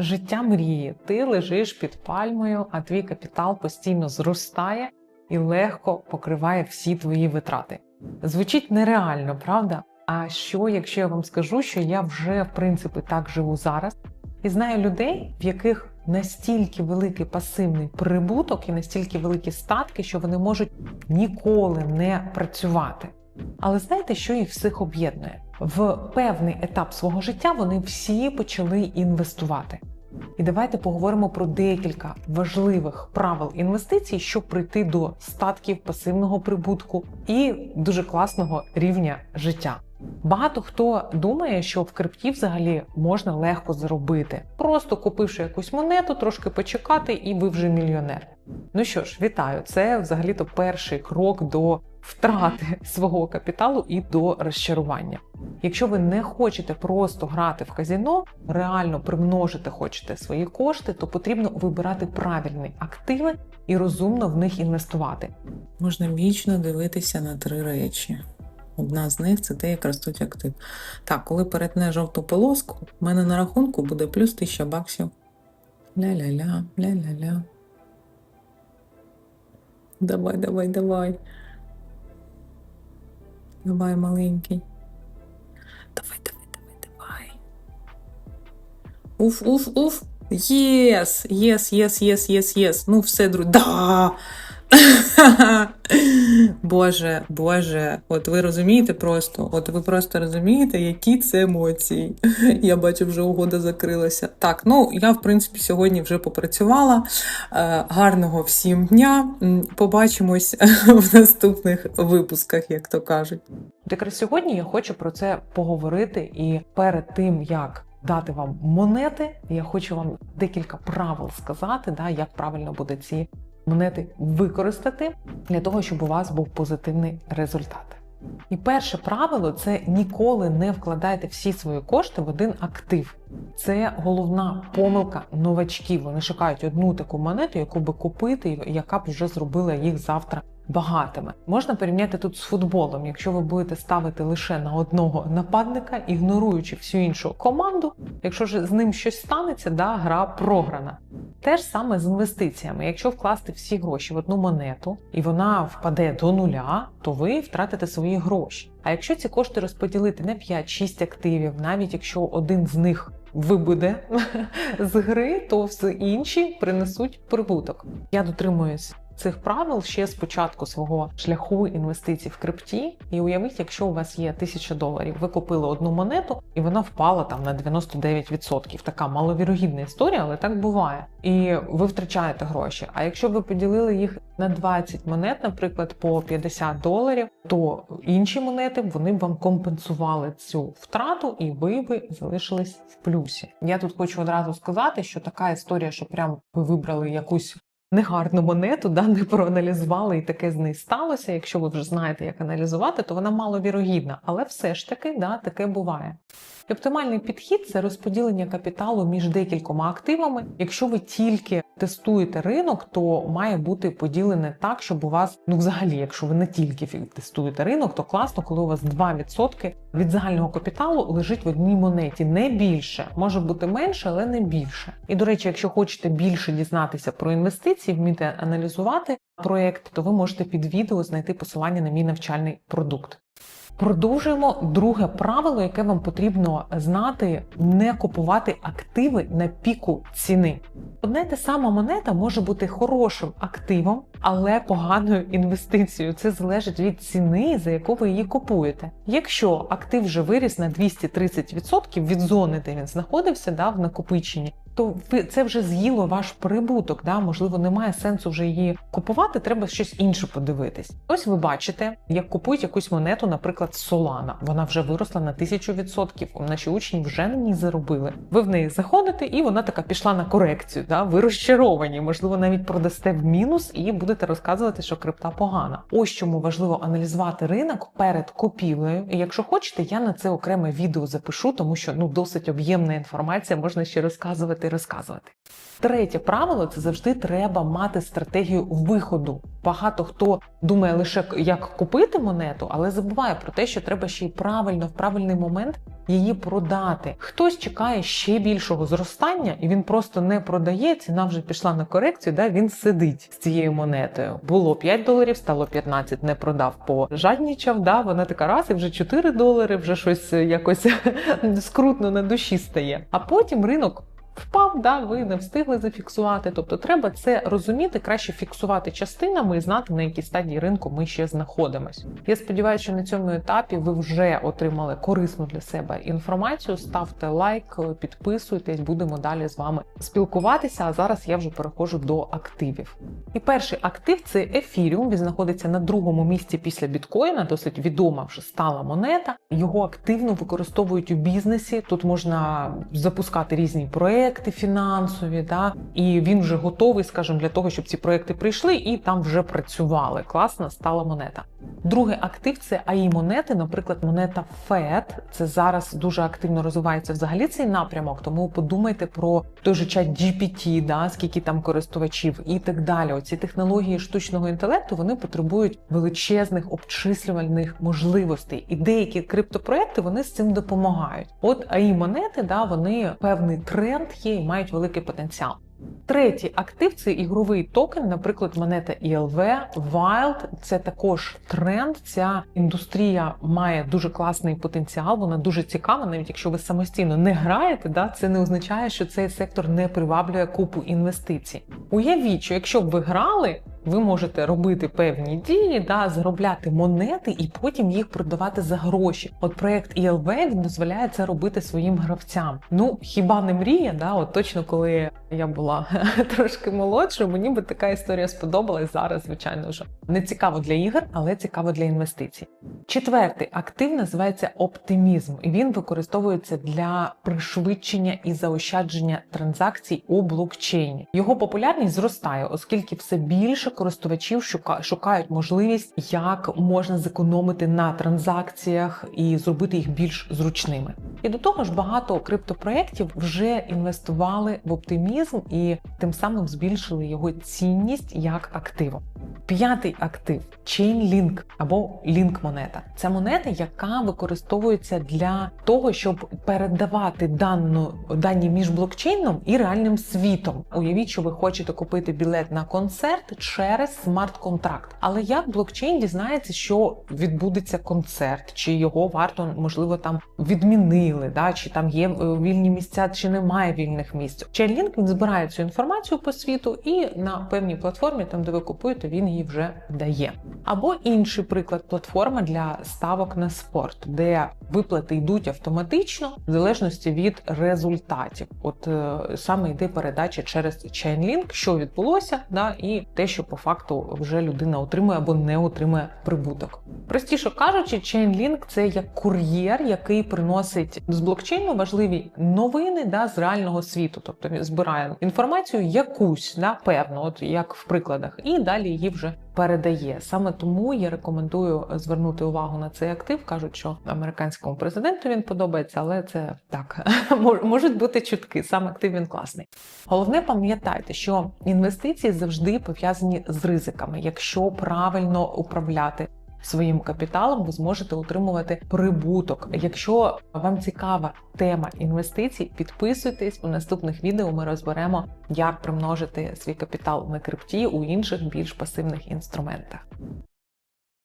життя мрії. Ти лежиш під пальмою, а твій капітал постійно зростає і легко покриває всі твої витрати. Звучить нереально, правда? А що, якщо я вам скажу, що я вже в принципі так живу зараз, і знаю людей, в яких настільки великий пасивний прибуток і настільки великі статки, що вони можуть ніколи не працювати. Але знаєте, що їх всіх об'єднує? В певний етап свого життя вони всі почали інвестувати. І давайте поговоримо про декілька важливих правил інвестицій, щоб прийти до статків пасивного прибутку і дуже класного рівня життя. Багато хто думає, що в крипті взагалі можна легко заробити, просто купивши якусь монету, трошки почекати, і ви вже мільйонер. Ну що ж, вітаю! Це взагалі-то перший крок до втрати свого капіталу і до розчарування. Якщо ви не хочете просто грати в казіно, реально примножити хочете свої кошти, то потрібно вибирати правильні активи і розумно в них інвестувати. Можна вічно дивитися на три речі. Одна з них це те, як ростуть актив. Так, коли перетне жовту полоску, в мене на рахунку буде плюс 1000 баксів. Ля-ля-ля, ля-ля-ля. Давай, давай, давай. Давай, маленький. Давай, давай, давай, давай. Уф, уф, уф. Єс, єс, єс, єс, єс, єс. Ну, все, друзі. Да! Боже, Боже, от ви розумієте просто, от ви просто розумієте, які це емоції. Я бачу, вже угода закрилася. Так, ну я в принципі сьогодні вже попрацювала. Е, Гарного всім дня. Побачимось в наступних випусках, як то кажуть. Якраз сьогодні я хочу про це поговорити, і перед тим як дати вам монети, я хочу вам декілька правил сказати, да, як правильно буде ці монети використати для того, щоб у вас був позитивний результат. І перше правило це ніколи не вкладайте всі свої кошти в один актив. Це головна помилка новачків. Вони шукають одну таку монету, яку би купити, яка б вже зробила їх завтра багатими. Можна порівняти тут з футболом. Якщо ви будете ставити лише на одного нападника, ігноруючи всю іншу команду, якщо ж з ним щось станеться, да, гра програна. Те ж саме з інвестиціями. Якщо вкласти всі гроші в одну монету і вона впаде до нуля, то ви втратите свої гроші. А якщо ці кошти розподілити на 5-6 активів, навіть якщо один з них вибуде з гри, то всі інші принесуть прибуток. Я дотримуюсь цих правил ще з початку свого шляху інвестицій в крипті. І уявіть, якщо у вас є 1000 доларів, ви купили одну монету і вона впала там на 99%. Така маловірогідна історія, але так буває. І ви втрачаєте гроші. А якщо ви поділили їх на 20 монет, наприклад, по 50 доларів, то інші монети вони б вам компенсували цю втрату, і ви би залишились в плюсі. Я тут хочу одразу сказати, що така історія, що прям ви вибрали якусь негарну монету, да, не проаналізували, і таке з неї сталося. Якщо ви вже знаєте, як аналізувати, то вона маловірогідна, але все ж таки да, таке буває. Оптимальний підхід це розподілення капіталу між декількома активами. Якщо ви тільки тестуєте ринок, то має бути поділене так, щоб у вас, ну взагалі, якщо ви не тільки тестуєте ринок, то класно, коли у вас 2% від загального капіталу лежить в одній монеті, не більше, може бути менше, але не більше. І до речі, якщо хочете більше дізнатися про інвестиції, вміти аналізувати проєкт, то ви можете під відео знайти посилання на мій навчальний продукт. Продовжуємо друге правило, яке вам потрібно знати: не купувати активи на піку ціни. Одна й та сама монета може бути хорошим активом, але поганою інвестицією. Це залежить від ціни, за яку ви її купуєте. Якщо актив вже виріс на 230% від зони, де він знаходився, да, в накопиченні, то ви це вже з'їло ваш прибуток. Да? Можливо, немає сенсу вже її купувати, треба щось інше подивитись. Ось ви бачите, як купують якусь монету, наприклад, Solana. Вона вже виросла на 1000%. Наші учні вже на ній заробили. Ви в неї заходите, і вона така пішла на корекцію. Да? Ви розчаровані, можливо, навіть продасте в мінус і будете розказувати, що крипта погана. Ось чому важливо аналізувати ринок перед купівлею. І якщо хочете, я на це окреме відео запишу, тому що ну досить об'ємна інформація, можна ще розказувати і розказувати. Третє правило це завжди треба мати стратегію виходу. Багато хто думає лише як купити монету, але забуває про те, що треба ще й правильно в правильний момент її продати. Хтось чекає ще більшого зростання, і він просто не продає. Ціна вже пішла на корекцію. Да, він сидить з цією монетою. Було 5 доларів, стало 15, не продав, пожаднічав. Да, вона така раз і вже 4 долари, вже щось якось скрутно на душі стає. А потім ринок. Впав, да, ви не встигли зафіксувати. Тобто треба це розуміти, краще фіксувати частинами і знати, на якій стадії ринку ми ще знаходимось. Я сподіваюся, що на цьому етапі ви вже отримали корисну для себе інформацію. Ставте лайк, підписуйтесь, будемо далі з вами спілкуватися. А зараз я вже переходжу до активів. І перший актив це ефіріум. Він знаходиться на другому місці після біткоїна, досить відома вже стала монета. Його активно використовують у бізнесі. Тут можна запускати різні проекти проекти фінансові, да, і він вже готовий, скажімо, для того, щоб ці проекти прийшли і там вже працювали. Класна стала монета. Другий актив це АІ монети, наприклад, монета FED. Це зараз дуже активно розвивається взагалі цей напрямок. Тому подумайте про той же чат GPT, да, скільки там користувачів і так далі. Оці технології штучного інтелекту вони потребують величезних обчислювальних можливостей. І деякі криптопроекти вони з цим допомагають. От АІ монети, да, вони певний тренд є і мають великий потенціал. Третій актив це ігровий токен, наприклад, монета ELV, Wild. Це також тренд. Ця індустрія має дуже класний потенціал. Вона дуже цікава. Навіть якщо ви самостійно не граєте, да це не означає, що цей сектор не приваблює купу інвестицій. Уявіть, що якщо б ви грали. Ви можете робити певні дії, да, заробляти монети і потім їх продавати за гроші. От проект ELV він дозволяє це робити своїм гравцям. Ну хіба не мрія? Да? От точно коли я була трошки молодшою, мені би така історія сподобалась зараз. Звичайно, вже не цікаво для ігор, але цікаво для інвестицій. Четвертий актив називається оптимізм, і він використовується для пришвидшення і заощадження транзакцій у блокчейні. Його популярність зростає, оскільки все більше користувачів шукають можливість, як можна зекономити на транзакціях і зробити їх більш зручними. І до того ж, багато криптопроєктів вже інвестували в оптимізм і тим самим збільшили його цінність як активу. П'ятий актив Chainlink або Link монета. Це монета, яка використовується для того, щоб передавати дану дані між блокчейном і реальним світом. Уявіть, що ви хочете купити білет на концерт через смарт-контракт. Але як блокчейн дізнається, що відбудеться концерт, чи його варто можливо там відмінили, да чи там є вільні місця, чи немає вільних місць. Chainlink він збирає цю інформацію по світу, і на певній платформі, там де ви купуєте, він її вже дає. Або інший приклад платформа для ставок на спорт, де виплати йдуть автоматично в залежності від результатів. От е, саме йде передача через Chainlink, що відбулося, да, і те, що по факту вже людина отримує або не отримує прибуток. Простіше кажучи, Chainlink – це як кур'єр, який приносить з блокчейну важливі новини да, з реального світу, тобто він збирає інформацію якусь да, певну, от як в прикладах, і далі її вже передає. Саме тому я рекомендую звернути увагу на цей актив. кажуть, що американському президенту він подобається, але це так можуть бути чутки. Сам актив він класний. Головне, пам'ятайте, що інвестиції завжди пов'язані з ризиками, якщо правильно управляти своїм капіталом, ви зможете отримувати прибуток. Якщо вам цікава тема інвестицій, підписуйтесь у наступних відео. Ми розберемо, як примножити свій капітал на крипті у інших більш пасивних інструментах.